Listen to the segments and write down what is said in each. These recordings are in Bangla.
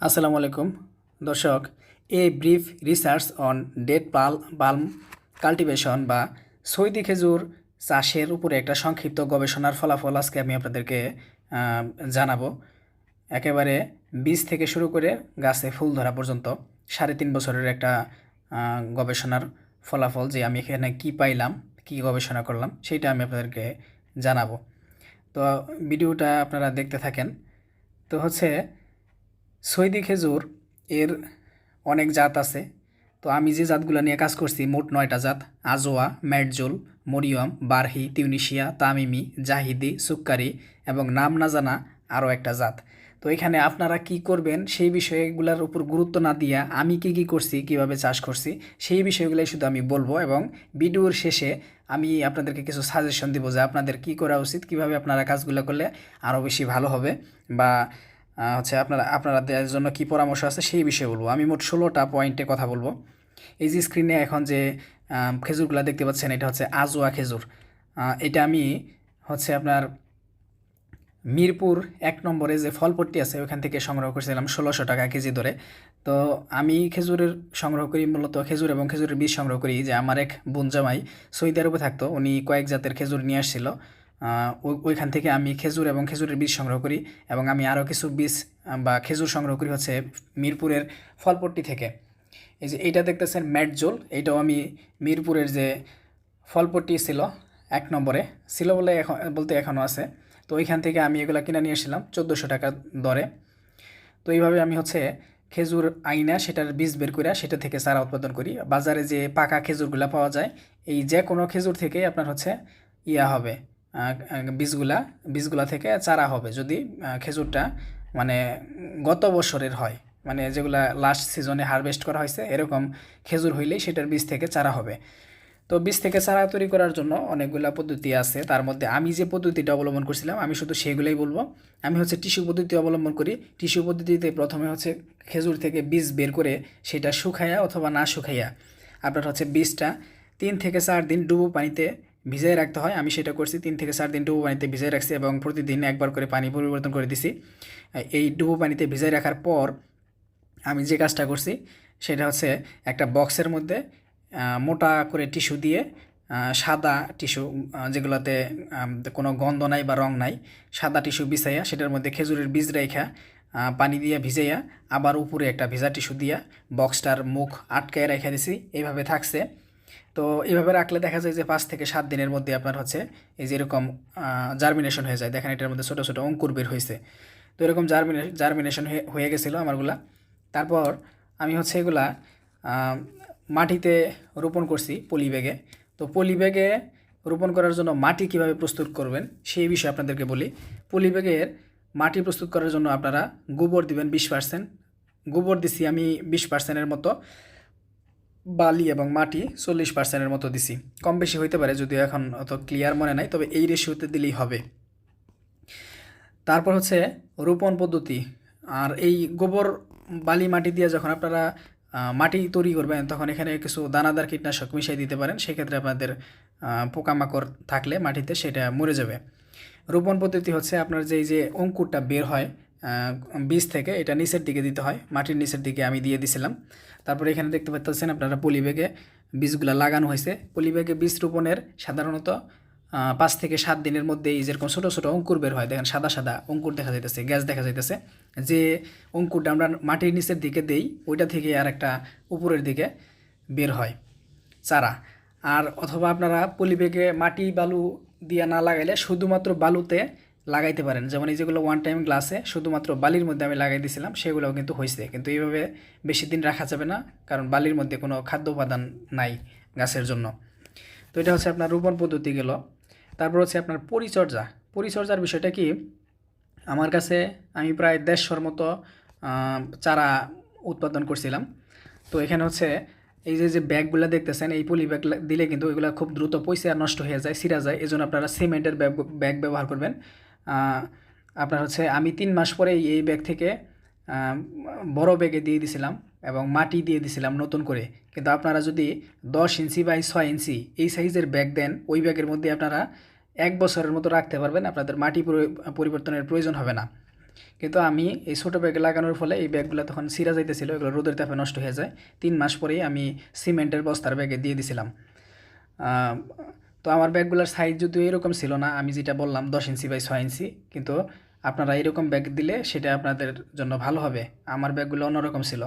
আসসালামু আলাইকুম। দর্শক, a brief research on date palm, palm cultivation বা সৌদি খেজুর চাষের উপরে একটা সংক্ষিপ্ত গবেষণার ফলাফল আজকে আমি আপনাদেরকে জানাব। একেবারে বীজ থেকে শুরু করে গাছে ফুল ধরা পর্যন্ত সাড়ে তিন বছরের একটা গবেষণার ফলাফল যে আমি এখানে কি পাইলাম, কি গবেষণা করলাম সেইটা আমি আপনাদেরকে জানাব। তো ভিডিওটা আপনারা দেখতে থাকেন। তো হচ্ছে সৈদি খেজুর এর অনেক জাত আছে। তো আমি যে জাতগুলো নিয়ে কাজ করছি, মোট নয়টা জাত। আজোয়া ম্যাডজোল মরিয়ম, বারহি, তিউনিশিয়া, তামিমি, জাহিদি, সুক্কারি এবং নাম না জানা আরও একটা জাত। তো এখানে আপনারা কি করবেন, সেই বিষয়গুলোর উপর গুরুত্ব না দিয়া আমি কি কি করছি, কীভাবে চাষ করছি, সেই বিষয়গুলোই শুধু আমি বলব এবং ভিডিওর শেষে আমি আপনাদেরকে কিছু সাজেশন দিব যে আপনাদের কি করা উচিত, কীভাবে আপনারা কাজগুলো করলে আরও বেশি ভালো হবে বা হচ্ছে আপনারা আপনাদের জন্য কি পরামর্শ আছে সেই বিষয়ে বলব। আমি মোট ষোলোটা পয়েন্টে কথা বলব। এই যে স্ক্রিনে এখন যে খেজুরগুলো দেখতে পাচ্ছেন, এটা হচ্ছে আজোয়া খেজুর। এটা আমি হচ্ছে আপনার মিরপুর এক নম্বরে যে ফলপট্টি আছে, ওখান থেকে সংগ্রহ করেছিলাম ষোলোশো টাকা কেজি ধরে। তো আমি খেজুরের সংগ্রহ করি, মূলত খেজুর এবং খেজুরের বীজ সংগ্রহ করি। যে আমার এক বোন জামাই সৌদি আরবে থাকতো, উনি কয়েক জাতের খেজুর নিয়ে আসছিল। ওইখান থেকে আমি খেজুর এবং খেজুরের বীজ সংগ্রহ করি এবং আমি আরও কিছু বীজ বা খেজুর সংগ্রহ করি হচ্ছে মিরপুরের ফলপট্টি থেকে। এই যে এইটা দেখতেছেন ম্যাটজোল এইটাও আমি মিরপুরের যে ফলপট্টি ছিল এক নম্বরে, ছিল বলে এখন বলতে এখনও আছে। তো ওইখান থেকে আমি এগুলো কিনে নিয়ে এসেছিলাম চোদ্দোশো টাকা দরে। তো এইভাবে আমি হচ্ছে খেজুর আইনা, সেটার বীজ বের করে সেটা থেকে চারা উৎপাদন করি। বাজারে যে পাকা খেজুরগুলা পাওয়া যায়, এই যে কোনো খেজুর থেকেই আপনার হচ্ছে ইয়া হবে। বীজগুলা বীজগুলা থেকে চারা হবে। যদি খেজুরটা মানে গত বছরের হয় মানে যেগুলা লাস্ট সিজনে হারভেস্ট করা হয়েছে, এরকম খেজুর হইলেই সেটার বীজ থেকে চারা হবে। তো বীজ থেকে চারা তৈরি করার জন্য অনেকগুলা পদ্ধতি আছে। তার মধ্যে আমি যে পদ্ধতিটা অবলম্বন করছিলাম, আমি শুধু সেগুলোই বলব। আমি হচ্ছে টিস্যু পদ্ধতি অবলম্বন করি। টিস্যু পদ্ধতিতে প্রথমে হচ্ছে খেজুর থেকে বীজ বের করে সেটা শুকাইয়া অথবা না শুকাইয়া আপনার হচ্ছে বীজটা তিন থেকে চার দিন ডুবো পানিতে ভিজাই রাখতে হয়। আমি সেটা করছি, তিন থেকে চার দিন ডুবো পানিতে ভিজাই রাখছি এবং প্রতিদিন একবার করে পানি পরিবর্তন করে দিছি। এই ডুবো পানিতে ভিজাই রাখার পর আমি যে কাজটা করছি, সেটা হচ্ছে একটা বক্সের মধ্যে মোটা করে টিস্যু দিয়ে সাদা টিস্যু যেগুলোতে কোনো গন্ধ নাই বা রং নাই, সাদা টিস্যু বিছাইয়া, সেটার মধ্যে খেজুরের বীজ রেখা পানি দিয়ে ভিজাইয়া, আবার উপরে একটা ভিজা টিস্যু দিয়া বক্সটার মুখ আটকায় রেখে দিছি। এইভাবে থাকছে। তো এইভাবে রাখলে দেখা যায় যে পাঁচ থেকে সাত দিনের মধ্যে আপনার হচ্ছে এই যে এরকম জার্মিনেশন হয়ে যায়। দেখেন এটার মধ্যে ছোটো ছোটো অঙ্কুর বের হয়েছে। তো এরকম জার্মিনে জার্মিনেশন হয়ে গেছিল আমারগুলা। তারপর আমি হচ্ছে এগুলা মাটিতে রোপণ করছি পলি ব্যাগে তো পলি ব্যাগে রোপণ করার জন্য মাটি কীভাবে প্রস্তুত করবেন সেই বিষয়ে আপনাদেরকে বলি। পলি ব্যাগের মাটি প্রস্তুত করার জন্য আপনারা গোবর দিবেন বিশ পার্সেন্ট গোবর দিছি আমি বিশ পার্সেন্টের মতো। বালি এবং মাটি চল্লিশ পার্সেন্টের মতো দিছি। কম বেশি হইতে পারে যদিও এখন অত ক্লিয়ার মনে নাই, তবে এই রেশিওতে দিলেই হবে। তারপর হচ্ছে রোপণ পদ্ধতি। আর এই গোবর, বালি, মাটি দিয়ে যখন আপনারা মাটি তৈরি করবেন, তখন এখানে কিছু দানাদার কীটনাশক মিশিয়ে দিতে পারেন। সেক্ষেত্রে আপনাদের পোকামাকড় থাকলে মাটিতে সেটা মরে যাবে। রোপণ পদ্ধতি হচ্ছে আপনার যে এই যে অঙ্কুরটা বের হয় বীজ থেকে এটা নিচের দিকে দিতে হয়, মাটির নিচের দিকে আমি দিয়ে দিছিলাম। তারপরে এখানে দেখতে পাচ্ছেন আপনারা পলি ব্যাগে বীজগুলো লাগানো হয়েছে। পলি ব্যাগে বীজ রোপণের সাধারণত পাঁচ থেকে সাত দিনের মধ্যে এই যেরকম ছোটো ছোটো অঙ্কুর বের হয়, দেখেন সাদা সাদা অঙ্কুর দেখা যাইতেছে, গ্যাস দেখা যাইতেছে। যে অঙ্কুরটা আমরা মাটির নিচের দিকে দেই, ওইটা থেকে আর একটা উপরের দিকে বের হয় চারা। আর অথবা আপনারা পলিব্যাগে মাটি বালু দিয়ে না লাগাইলে শুধুমাত্র বালুতে লাগাইতে পারেন। যেমন এই যেগুলো ওয়ান টাইম গ্লাসে শুধুমাত্র বালির মধ্যে আমি লাগাই দিয়েছিলাম সেগুলোও কিন্তু হয়েছে কিন্তু এইভাবে বেশি দিন রাখা যাবে না, কারণ বালির মধ্যে কোনো খাদ্য উপাদান নাই গাছের জন্য। তো এটা হচ্ছে আপনার রোপণ পদ্ধতি গেল। তারপর হচ্ছে আপনার পরিচর্যা। পরিচর্যার বিষয়টা কি? আমার কাছে আমি প্রায় দেড়শোর মতো চারা উৎপাদন করছিলাম। তো এখানে হচ্ছে এই যে যে ব্যাগগুলো দেখতেছেন, এই পলি ব্যাগ দিলে কিন্তু এগুলো খুব দ্রুত পয়সা নষ্ট হয়ে যায় সিরা যায়। এই আপনারা সিমেন্টের ব্যাগ ব্যাগ ব্যবহার করবেন। আপনার হচ্ছে আমি তিন মাস পরে এই ব্যাগ থেকে বড় ব্যাগে দিয়ে দিছিলাম এবং মাটি দিয়ে দিছিলাম নতুন করে। কিন্তু আপনারা যদি দশ ইঞ্চি বাই ছয় ইঞ্চি এই সাইজের ব্যাগ দেন, ওই ব্যাগের মধ্যে আপনারা এক বছরের মতো রাখতে পারবেন, আপনাদের মাটি পরি- পরিবর্তনের প্রয়োজন হবে না। কিন্তু আমি এই ছোটো ব্যাগে লাগানোর ফলে এই ব্যাগগুলো তখন সিরা যাইতেছিল, এগুলো রোদের তাপে নষ্ট হয়ে যায়। তিন মাস পরেই আমি সিমেন্টের বস্তার ব্যাগে দিয়ে দিছিলাম। তো আমার ব্যাগগুলোর সাইজ যদিও এরকম ছিল না, আমি যেটা বললাম দশ ইঞ্চি বাই ছয় ইঞ্চি, কিন্তু আপনারা এরকম ব্যাগ দিলে সেটা আপনাদের জন্য ভালো হবে। আমার ব্যাগগুলো অন্যরকম ছিল।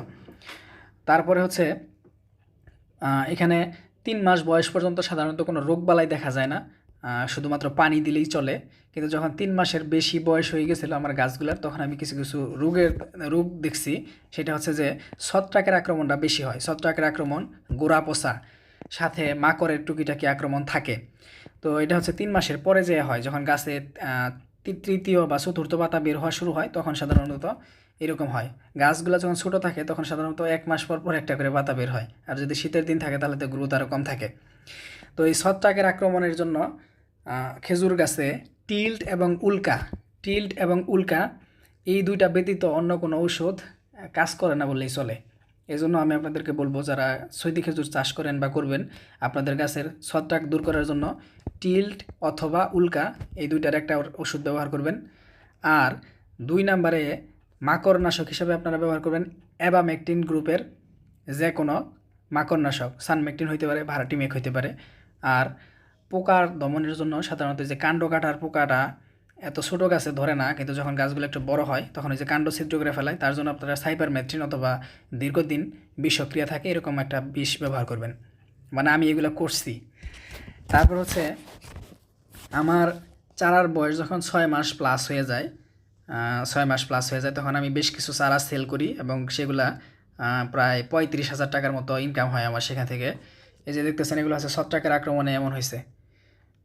তারপরে হচ্ছে এখানে তিন মাস বয়স পর্যন্ত সাধারণত কোনো রোগবালাই দেখা যায় না শুধুমাত্র পানি দিলেই চলে। কিন্তু যখন তিন মাসের বেশি বয়স হয়ে গেছিল আমার গাছগুলোর, তখন আমি কিছু কিছু রোগের, রোগ দেখছি। সেটা হচ্ছে যে ছত্রাকের আক্রমণটা বেশি হয়। ছত্রাকের আক্রমণ গোড়া পচা সাথে মাকড়ের টুকিটাকি আক্রমণ থাকে। তো এটা হচ্ছে তিন মাসের পরে যে হয়, যখন গাছে তৃতীয় বা চতুর্থ পাতা বের হওয়া শুরু হয়, তখন সাধারণত এরকম হয়। গাছগুলো যখন ছোটো থাকে, তখন সাধারণত এক মাস পর পর একটা করে পাতা বের হয়। আর যদি শীতের দিন থাকে, তাহলে তো গ্রোথ আরও কম থাকে। তো এই ছত্রাকের আক্রমণের জন্য খেজুর গাছে টিল্ট এবং উল্কা, টিল্ট এবং উল্কা, এই দুইটা ব্যতীত অন্য কোনো ঔষধ কাজ করে না বললেই চলে। এজন্য আমি আপনাদেরকে বলব, যারা সৈদি খেজুর চাষ করেন বা করবেন, আপনাদের গাছের ছত্রাক দূর করার জন্য টিল্ট অথবা উল্কা এই দুইটার একটা ওষুধ ব্যবহার করবেন। আর দুই নম্বরে মাকড়নাশক হিসাবে আপনারা ব্যবহার করবেন অ্যাবামেকটিন গ্রুপের যে কোনো মাকড়নাশক। সানমেকটিন হইতে পারে ভাড়াটিমেক হইতে পারে। আর পোকার দমনের জন্য সাধারণত যে কাণ্ড কাটার পোকাটা এত ছোটো গাছে ধরে না, কিন্তু যখন গাছগুলো একটু বড় হয়, তখন ওই যে কাণ্ড ছিদ্র করে ফেলায়, তার জন্য আপনারা সাইপারমেথ্রিন অথবা দীর্ঘদিন বিষক্রিয়া থাকে, এরকম একটা বিষ ব্যবহার করবেন। মানে আমি এগুলো করছি। তারপর হচ্ছে, আমার চারার বয়স যখন ছয় মাস প্লাস হয়ে যায় ছয় মাস প্লাস হয়ে যায়, তখন আমি বেশ কিছু চারা সেল করি এবং সেগুলা প্রায় পঁয়ত্রিশ হাজার টাকার মতো ইনকাম হয় আমার সেখান থেকে। এই যে দেখতেছেন, এগুলো হচ্ছে টাকার আক্রমণে এমন হয়েছে।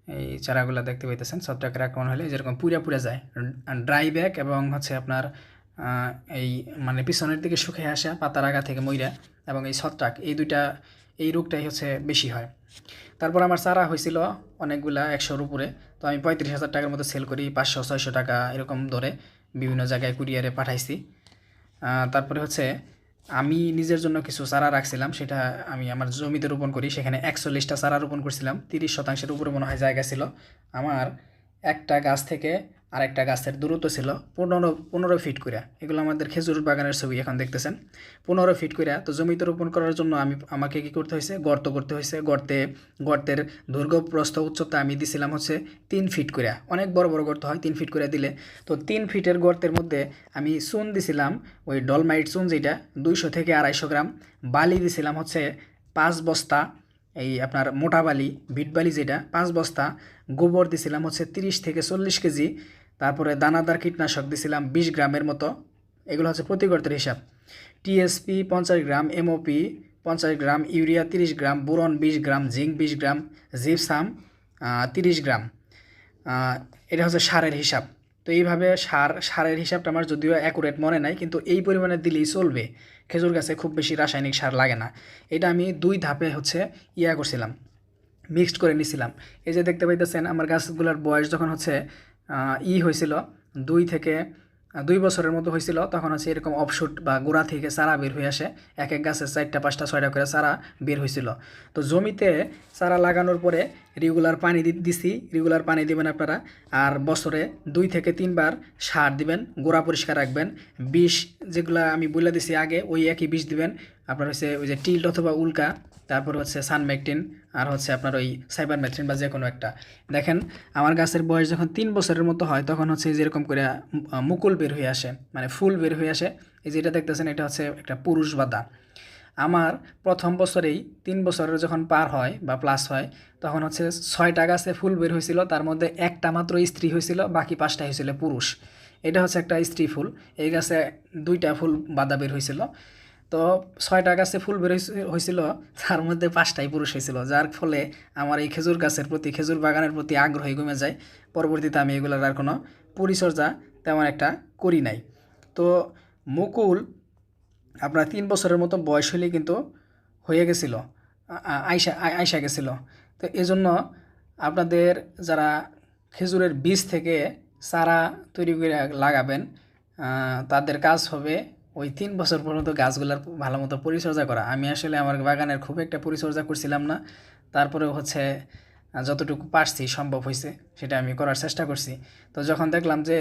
এই চারাগুলো দেখতে পাইতেছেন ছত্রাকের আক্রমণ হলে যেরকম পুরা পুরা যায় ড্রাই ব্যাক এবং হচ্ছে আপনার এই মানে পিছনের দিকে শুকিয়ে আসা পাতার আগা থেকে মইরা এবং এই ছত্রাক এই দুইটা, এই রোগটাই হচ্ছে বেশি হয়। তারপর আমার চারা হয়েছিল অনেকগুলা একশোর উপরে, তো আমি পঁয়ত্রিশ হাজার টাকার মতো সেল করি, পাঁচশো, ছয়শো টাকা এরকম ধরে বিভিন্ন জায়গায় কুরিয়ারে পাঠাইছি। তারপরে হচ্ছে আমি নিজের জন্য কিছু চারা রাখছিলাম, সেটা আমি আমার জমিতে রোপণ করি। সেখানে একচল্লিশটা চারা রোপণ করছিলাম, তিরিশ শতাংশের উপরে মনে হয় জায়গা ছিল। আমার একটা গাছ থেকে আরেকটা গাছের দূরত্ব ছিল পনেরো পনেরো ফিট করে এগুলো আমাদের খেজুর বাগানের ছবি এখন দেখতেছেন। পনেরো ফিট করে তো জমিতে রোপণ করার জন্য আমি, আমাকে কি করতে হয়েছে? গর্ত করতে হয়েছে। গর্তে, গর্তের দৈর্ঘ্য প্রস্থ উচ্চতা আমি দিছিলাম হচ্ছে তিন ফিট করে অনেক বড় বড় গর্ত হয়, তিন ফিট করে দিলে। তো তিন ফিটের গর্তের মধ্যে আমি চুন দিছিলাম, ওই ডলমাইট চুন যেটা দুইশো থেকে আড়াইশো গ্রাম। বালি দিছিলাম হচ্ছে পাঁচ বস্তা, এই আপনার মোটা বালি, বিট বালি যেটা পাঁচ বস্তা। গোবর দিছিলাম হচ্ছে তিরিশ থেকে চল্লিশ কেজি। তারপরে দানাদার কীটনাশক দিছিলাম বিশ গ্রামের মতো। এগুলো হচ্ছে প্রতি গর্তের হিসাব টিএসপি পঞ্চাশ গ্রাম এমওপি পঞ্চাশ গ্রাম, ইউরিয়া তিরিশ গ্রাম, বোরন বিশ গ্রাম, জিঙ্ক বিশ গ্রাম, জিপসাম তিরিশ গ্রাম। এটা হচ্ছে সারের হিসাব। তো এইভাবে সার, সারের হিসাবটা আমার যদিও অ্যাকুরেট মনে নাই, কিন্তু এই পরিমাণে দিলেই চলবে। খেজুর গাছে খুব বেশি রাসায়নিক সার লাগে না। এটা আমি দুই ধাপে হচ্ছে ইয়া করছিলাম মিক্সড করে নিছিলাম। এই যে দেখতে পাইতেছেন, আমার গাছগুলোর বয়স যখন হচ্ছে ই হয়েছিল দুই থেকে দুই বছরের মতো হয়েছিল তখন হচ্ছে এরকম অফশুট বা গোড়া থেকে চারা বের হয়ে আসে। এক এক গাছে চারটা, পাঁচটা, ছয়টা করে চারা বের হয়েছিল তো জমিতে চারা লাগানোর পরে রেগুলার পানি দিছি রেগুলার পানি দিবেন আপনারা, আর বছরে দুই থেকে তিনবার সার দিবেন, গোড়া পরিষ্কার রাখবেন। বিষ যেগুলো আমি বলে দিছি আগে, ওই একই বিষ দিবেন। আপনার হচ্ছে ওই যে টিল্ট অথবা উল্কা তারপর হচ্ছে সানমেকটিন, আর হচ্ছে আপনার ওই সাইবার মেট্রিন বা যে কোনো একটা। দেখেন, আমার গাছের বয়স যখন তিন বছরের মতো হয়, তখন হচ্ছে যেরকম করে মুকুল বের হয়ে আসে মানে ফুল বের হয়ে আসে। এই যেটা দেখতেছেন, এটা হচ্ছে একটা পুরুষ বাদা। আমার প্রথম বছরেই তিন বছরের যখন পার হয় বা প্লাস হয়, তখন হচ্ছে ছয়টা গাছে ফুল বের হয়েছিল, তার মধ্যে একটা মাত্র স্ত্রী হয়েছিল, বাকি পাঁচটা হয়েছিল পুরুষ। এটা হচ্ছে একটা স্ত্রী ফুল, এই গাছে দুইটা ফুল বাদা বের হয়েছিল। তো ছয়টা গাছে ফুল বের হয়েছিল তার মধ্যে পাঁচটাই পুরুষ হয়েছিল যার ফলে আমার এই খেজুর গাছের প্রতি, খেজুর বাগানের প্রতি আগ্রহী কমে যায়। পরবর্তীতে আমি এগুলোর আর কোনো পরিচর্যা তেমন একটা করি নাই। তো মুকুল আপনার তিন বছরের মতো বয়স হলেই কিন্তু হয়ে গেছিল আইসা আইসা গেছিল। তো এজন্য আপনাদের যারা খেজুরের বীজ থেকে চারা তৈরি করে লাগাবেন তাদের কাজ হবে ওই তিন বছর পর্যন্ত গাছগুলোর ভালো মতো পরিচর্যা করা। আমি আসলে আমার বাগানের খুব একটা পরিচর্যা করছিলাম না। তারপরে হচ্ছে যতটুকু পারছি সম্ভব হয়েছে সেটা আমি করার চেষ্টা করছি। তো যখন দেখলাম যে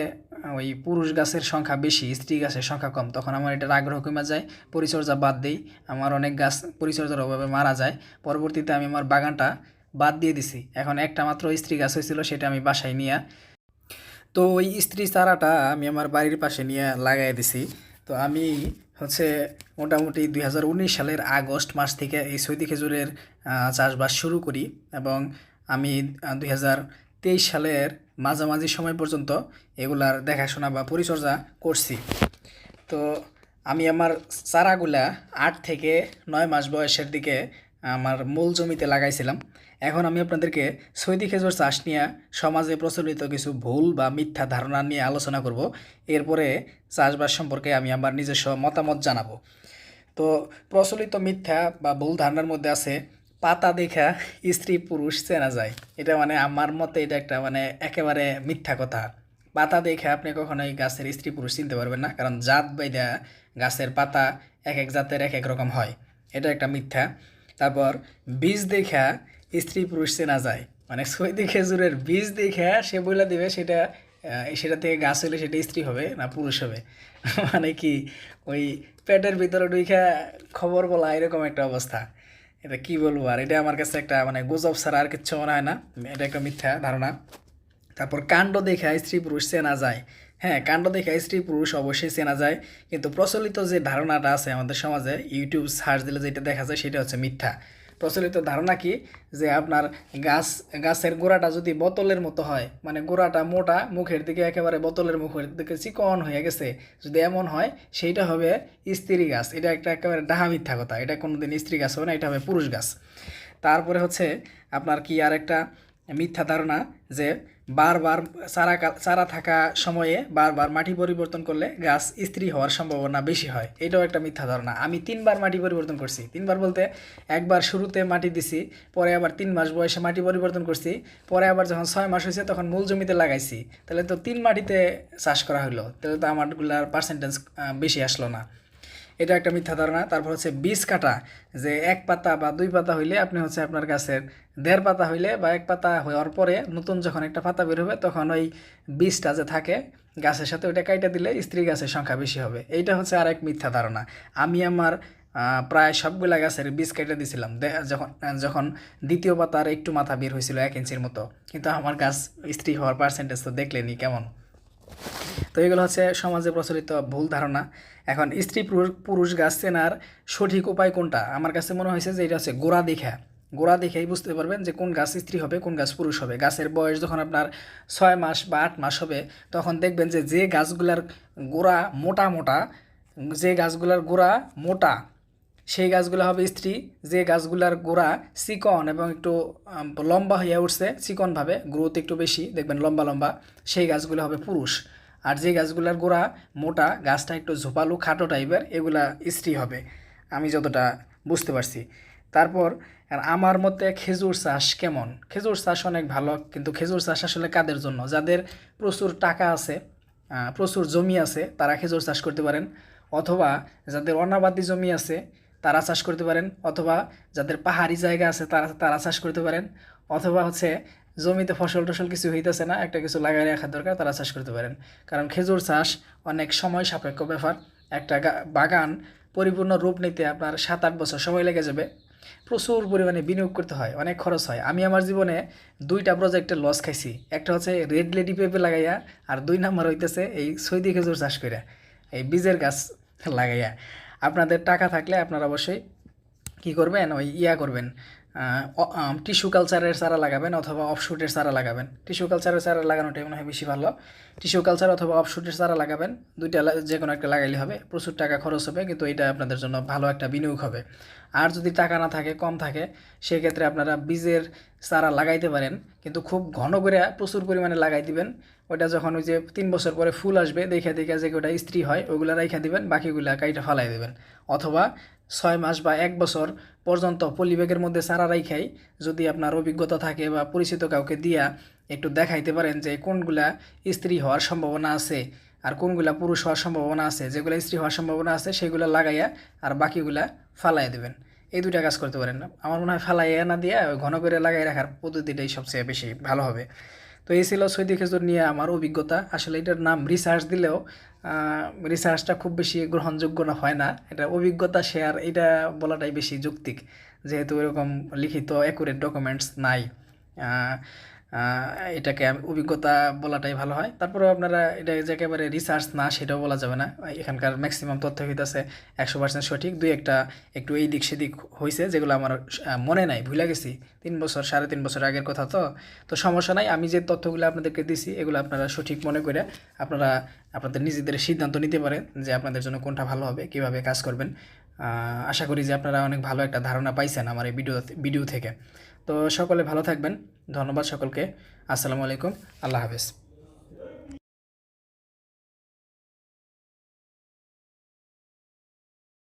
ওই পুরুষ গাছের সংখ্যা বেশি, স্ত্রী গাছের সংখ্যা কম, তখন আমার এটার আগ্রহ কমে যায়, পরিচর্যা বাদ দিই। আমার অনেক গাছ পরিচর্যার অভাবে মারা যায়। পরবর্তীতে আমি আমার বাগানটা বাদ দিয়ে দিছি। এখন একটা মাত্র স্ত্রী গাছ হয়েছিল, সেটা আমি বাসায় নিয়ে। তো ওই স্ত্রী চারাটা আমি আমার বাড়ির পাশে নিয়ে লাগাই দিছি। তো আমি হচ্ছে মোটামুটি দু হাজার উনিশ সালের আগস্ট মাস থেকে এই সৈদি খেজুরের চাষবাস শুরু করি এবং আমি দুই তেইশ সালের মাঝামাঝি সময় পর্যন্ত এগুলার দেখাশোনা বা পরিচর্যা করছি। তো আমি আমার চারাগুলা আট থেকে নয় মাস বয়সের দিকে আমার মূল জমিতে লাগাইছিলাম। এখন আমি আপনাদেরকে সৈদি খেজুর চাষ নিয়ে সমাজে প্রচলিত কিছু ভুল বা মিথ্যা ধারণা নিয়ে আলোচনা করব। এরপরে চাষবাস সম্পর্কে আমি আমার নিজস্ব মতামত জানাব। তো প্রচলিত মিথ্যা বা ভুল ধারণার মধ্যে আছে, পাতা দেখা স্ত্রী পুরুষ চেনা যায়। এটা মানে আমার মতে এটা একটা মানে একেবারে মিথ্যা কথা। পাতা দেখে আপনি কখনোই গাছের স্ত্রী পুরুষ চিনতে পারবেন না, কারণ জাত বাইদা গাছের পাতা এক এক জাতের এক এক রকম হয়। এটা একটা মিথ্যা। তারপর বীজ দেখা স্ত্রী পুরুষ চেনা যায়। মানে সৈদি খেজুরের বীজ দেখে সে বলে দিবে, সেটা সেটা থেকে গাছ হলে সেটা স্ত্রী হবে না পুরুষ হবে? মানে কি, ওই পেটের ভিতরে ঢুইখা খবর বলা এরকম একটা অবস্থা। এটা কি বলব? আর এটা আমার কাছে একটা মানে গুজব ছাড়া আর কিচ্ছু মনে হয় না। এটা একটা মিথ্যা ধারণা। তারপর কাণ্ড দেখে স্ত্রী পুরুষ চেনা যায়। হ্যাঁ কাণ্ড দেখে স্ত্রী পুরুষ অবশ্যই চেনা যায়। কিন্তু প্রচলিত যে ধারণাটা আছে আমাদের সমাজে, ইউটিউব সার্চ দিলে যেটা দেখা যায় সেটা হচ্ছে মিথ্যা। প্রচলিত ধারণা কি? যে আপনার গাছ, গাছের গোড়াটা যদি বোতলের মতো হয় মানে গোড়াটা মোটা, মুখের দিকে একেবারে বোতলের মুখের দিকে চিকন হয়ে গেছে, যদি এমন হয়, সেইটা হবে স্ত্রী গাছ। এটা একটা একেবারে ডাহা মিথ্যা কথা। এটা কোনোদিন স্ত্রী গাছ হবে না, এটা হবে পুরুষ গাছ। তারপরে হচ্ছে আপনার কি আর একটা মিথ্যা ধারণা যে বারবার চারা চারা থাকা সময়ে বারবার মাটি পরিবর্তন করলে গাছ স্ত্রী হওয়ার সম্ভাবনা বেশি হয়। এটাও একটা মিথ্যা ধারণা। আমি তিনবার মাটি পরিবর্তন করছি। তিনবার বলতে একবার শুরুতে মাটি দিছি, পরে আবার তিন মাস বয়সে মাটি পরিবর্তন করছি, পরে আবার যখন ছয় মাস হয়েছে তখন মূল জমিতে লাগাইছি। তাহলে তো তিন মাটিতে চাষ করা হলো তাহলে তো আমারগুলার পার্সেন্টেজ বেশি আসলো না। এটা একটা মিথ্যা ধারণা। তারপর হচ্ছে বীজ কাটা, যে এক পাতা বা দুই পাতা হইলে আপনি হচ্ছে আপনার গাছের দেড় পাতা হইলে বা এক পাতা হওয়ার পরে নতুন যখন একটা পাতা বের হবে, তখন ওই বীজটা যে থাকে গাছের সাথে ওইটা কাইটা দিলে স্ত্রী গাছের সংখ্যা বেশি হবে। এইটা হচ্ছে আর এক মিথ্যা ধারণা। আমি আমার প্রায় সবগুলা গাছের বীজ কেটে দিয়েছিলাম যখন যখন দ্বিতীয় পাতার একটু মাথা বের হয়েছিল এক ইঞ্চির মতো। কিন্তু আমার গাছ স্ত্রী হওয়ার পার্সেন্টেজ তো দেখলেনি কেমন? তো এগুলো হচ্ছে সমাজে প্রচলিত ভুল ধারণা। এখন স্ত্রী পুরুষ- গাছ চেনার সঠিক উপায় কোনটা? আমার কাছে মনে হয়েছে যে এটা হচ্ছে গোড়া দেখা। গোড়া দেখেই বুঝতে পারবেন যে কোন গাছ স্ত্রী হবে, কোন গাছ পুরুষ হবে। গাছের বয়স যখন আপনার ছয় মাস বা আট মাস হবে, তখন দেখবেন যে যে গাছগুলার গোড়া মোটা মোটা, যে গাছগুলার গোড়া মোটা সেই গাছগুলো হবে স্ত্রী, যে গাছগুলার গোড়া চিকন এবং একটু লম্বা হয়ে উঠছে, চিকনভাবে গ্রোথ একটু বেশি, দেখবেন লম্বা লম্বা, সেই গাছগুলো হবে পুরুষ। আর যে গাছগুলার গোড়া মোটা, গাছটা একটু ঝোপালু, খাটো টাইপের, এগুলা স্ত্রী হবে। আমি যতটা বুঝতে পারছি। তারপর, আর আমার মতে খেজুর চাষ কেমন? খেজুর চাষ অনেক ভালো, কিন্তু খেজুর চাষ আসলে কাদের জন্য? যাদের প্রচুর টাকা আছে প্রচুর জমি আছে, তারা খেজুর চাষ করতে পারেন। অথবা যাদের অনাবাদি জমি আছে তারা চাষ করতে পারেন, অথবা যাদের পাহাড়ি জায়গা আছে তারা তারা চাষ করতে পারেন, অথবা হচ্ছে জমিতে ফসল টসল কিছু হইতেছে না, একটা কিছু লাগাই রাখার দরকার, তারা চাষ করতে পারেন। কারণ খেজুর চাষ অনেক সময় সাপেক্ষ ব্যাপার। একটা বাগান পরিপূর্ণ রূপ নিতে আপনার সাত আট বছর সময় লেগে যাবে। প্রচুর পরিমাণে বিনিয়োগ করতে হয়, অনেক খরচ হয়। আমি আমার জীবনে দুইটা প্রজেক্টে লস খাইছি। একটা হচ্ছে রেড লেডি পেঁপে লাগাইয়া, আর দুই নাম্বার হইতেছে এই সৈদি খেজুর চাষ করে এই বীজের গাছ লাগাইয়া। আপনাদের টাকা থাকলে আপনারা অবশ্যই কি করবেন? ওই ইয়া করবেন। টিস্যু কালচারের চারা লাগাবেন অথবা অফশুটের চারা লাগাবেন। টিস্যু কালচারের চারা লাগানোটাই মনে হয় বেশি ভালো। টিস্যু কালচার অথবা অফশুটের চারা লাগাবেন, দুইটা যে কোনো একটা লাগাইলে হবে। প্রচুর টাকা খরচ হবে, কিন্তু এটা আপনাদের জন্য ভালো একটা বিনিয়োগ হবে। আর যদি টাকা না থাকে, কম থাকে, সেক্ষেত্রে আপনারা বীজের চারা লাগাইতে পারেন, কিন্তু খুব ঘন করে প্রচুর পরিমাণে লাগাই দিবেন। ওটা যখন ওই যে তিন বছর পরে ফুল আসবে দেখে দেখে যে ওটা স্ত্রী হয়, ওগুলা রাইখা দিবেন, বাকিগুলা কাইটা ফালাই দেবেন। অথবা ছয় মাস বা এক বছর পর্যন্ত পলিব্যাগের মধ্যে চারা রাইখাই যদি আপনার অভিজ্ঞতা থাকে বা পরিচিত কাউকে দিয়া একটু দেখাইতে পারেন যে কোনগুলা স্ত্রী হওয়ার সম্ভাবনা আছে আর কোনগুলা পুরুষ হওয়ার সম্ভাবনা আছে। যেগুলো স্ত্রী হওয়ার সম্ভাবনা আছে, সেগুলো লাগাইয়া আর বাকিগুলা ফালাই দেবেন। এই দুইটা কাজ করতে পারেন। আমার মনে হয় ফালাইয়া না দিয়ে ঘন করে লাগাই রাখার পদ্ধতিটাই সবচেয়ে বেশি ভালো হবে। তো এই ছিল সৈদি খেজুর নিয়ে আমার অভিজ্ঞতা। আসলে এটার নাম রিসার্চ দিলেও রিসার্চটা খুব বেশি গ্রহণযোগ্য না, হয় না। এটা অভিজ্ঞতা শেয়ার এটা বলাটাই বেশি যৌক্তিক। যেহেতু এরকম লিখিত অ্যাকুরেট ডকুমেন্টস নাই। এটাকে অভিজ্ঞতা বলাটাই ভালো হয়। তারপরেও আপনারা এটা যে একেবারে রিসার্চ না, সেটাও বলা যাবে না। এখানকার ম্যাক্সিমাম তথ্য হইতেছে একশো পার্সেন্ট সঠিক। দুই একটা একটু এই দিক সেদিক হয়েছে যেগুলো আমার মনে নাই ভুলে গেছি। তিন বছর, সাড়ে তিন বছর আগের কথা তো। তো সমস্যা নাই, আমি যে তথ্যগুলো আপনাদেরকে দিছি, এগুলো আপনারা সঠিক মনে করে আপনারা আপনাদের নিজেদের সিদ্ধান্ত নিতে পারেন যে আপনাদের জন্য কোনটা ভালো হবে, কীভাবে কাজ করবেন। আশা করি যে আপনারা অনেক ভালো একটা ধারণা পাইছেন আমার এই ভিডিও ভিডিও থেকে। তো সকলে ভালো থাকবেন। ধন্যবাদ সকলকে। আসসালামু আলাইকুম। আল্লাহ হাফেজ।